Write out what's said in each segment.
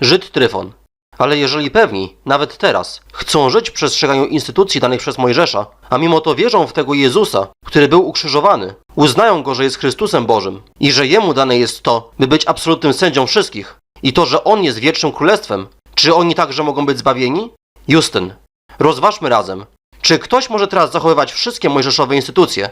Żyd Tryfon. Ale jeżeli pewni, nawet teraz, chcą żyć w przestrzeganiu instytucji danych przez Mojżesza, a mimo to wierzą w tego Jezusa, który był ukrzyżowany, uznają go, że jest Chrystusem Bożym i że jemu dane jest to, by być absolutnym sędzią wszystkich i to, że on jest wiecznym królestwem, czy oni także mogą być zbawieni? Justyn, rozważmy razem, czy ktoś może teraz zachowywać wszystkie mojżeszowe instytucje?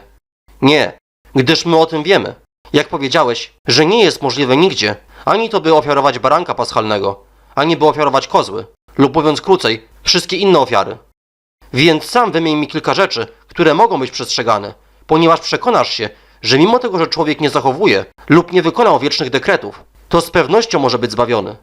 Nie, gdyż my o tym wiemy. Jak powiedziałeś, że nie jest możliwe nigdzie, ani to by ofiarować baranka paschalnego, ani by ofiarować kozły, lub mówiąc krócej, wszystkie inne ofiary. Więc sam wymień mi kilka rzeczy, które mogą być przestrzegane, ponieważ przekonasz się, że mimo tego, że człowiek nie zachowuje lub nie wykonał wiecznych dekretów, to z pewnością może być zbawiony.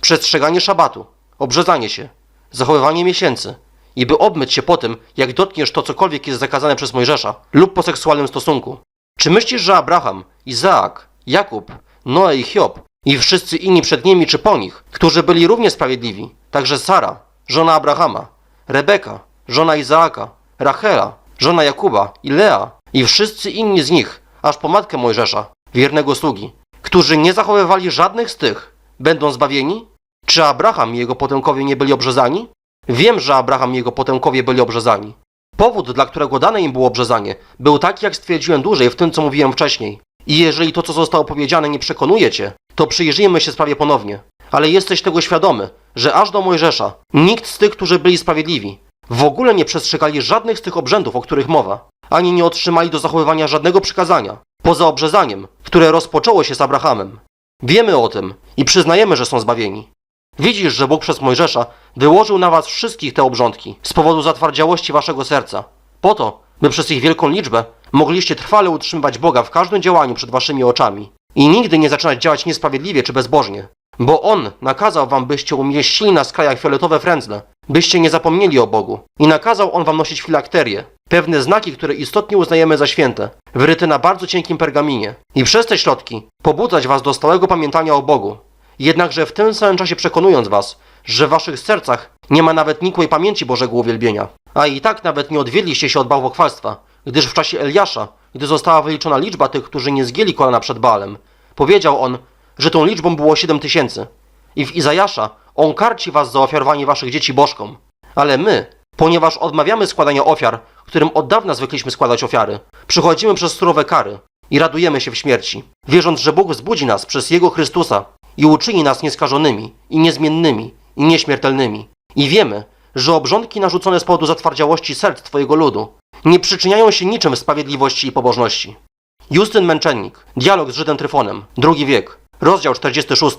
Przestrzeganie szabatu, obrzezanie się, zachowywanie miesięcy i by obmyć się po tym, jak dotkniesz to cokolwiek jest zakazane przez Mojżesza lub po seksualnym stosunku. Czy myślisz, że Abraham, Izaak, Jakub, Noe i Hiob i wszyscy inni przed nimi czy po nich, którzy byli równie sprawiedliwi, także Sara, żona Abrahama, Rebeka, żona Izaaka, Rachela, żona Jakuba i Lea i wszyscy inni z nich, aż po matkę Mojżesza, wiernego sługi, którzy nie zachowywali żadnych z tych, będą zbawieni? Czy Abraham i jego potomkowie nie byli obrzezani? Wiem, że Abraham i jego potomkowie byli obrzezani. Powód, dla którego dane im było obrzezanie, był taki, jak stwierdziłem dłużej w tym, co mówiłem wcześniej. I jeżeli to, co zostało powiedziane, nie przekonuje cię, to przyjrzyjmy się sprawie ponownie. Ale jesteś tego świadomy, że aż do Mojżesza nikt z tych, którzy byli sprawiedliwi, w ogóle nie przestrzegali żadnych z tych obrzędów, o których mowa, ani nie otrzymali do zachowywania żadnego przykazania, poza obrzezaniem, które rozpoczęło się z Abrahamem. Wiemy o tym i przyznajemy, że są zbawieni. Widzisz, że Bóg przez Mojżesza wyłożył na was wszystkich te obrządki z powodu zatwardziałości waszego serca, po to, by przez ich wielką liczbę mogliście trwale utrzymywać Boga w każdym działaniu przed waszymi oczami i nigdy nie zaczynać działać niesprawiedliwie czy bezbożnie, bo On nakazał wam, byście umieścili na skrajach fioletowe frędzle, byście nie zapomnieli o Bogu. I nakazał On wam nosić filakterię, pewne znaki, które istotnie uznajemy za święte, wyryte na bardzo cienkim pergaminie. I przez te środki pobudzać was do stałego pamiętania o Bogu, jednakże w tym samym czasie przekonując was, że w waszych sercach nie ma nawet nikłej pamięci Bożego uwielbienia. A i tak nawet nie odwiedliście się od bałwochwalstwa, gdyż w czasie Eliasza, gdy została wyliczona liczba tych, którzy nie zgięli kolana przed Baalem, powiedział on, że tą liczbą było siedem tysięcy. I w Izajasza on karci was za ofiarowanie waszych dzieci bożkom. Ale my, ponieważ odmawiamy składania ofiar, którym od dawna zwykliśmy składać ofiary, przychodzimy przez surowe kary i radujemy się w śmierci, wierząc, że Bóg wzbudzi nas przez Jego Chrystusa i uczyni nas nieskażonymi i niezmiennymi i nieśmiertelnymi. I wiemy, że obrządki narzucone z powodu zatwardziałości serc Twojego ludu nie przyczyniają się niczym w sprawiedliwości i pobożności. Justyn Męczennik, dialog z Żydem Tryfonem, drugi wiek, rozdział 46.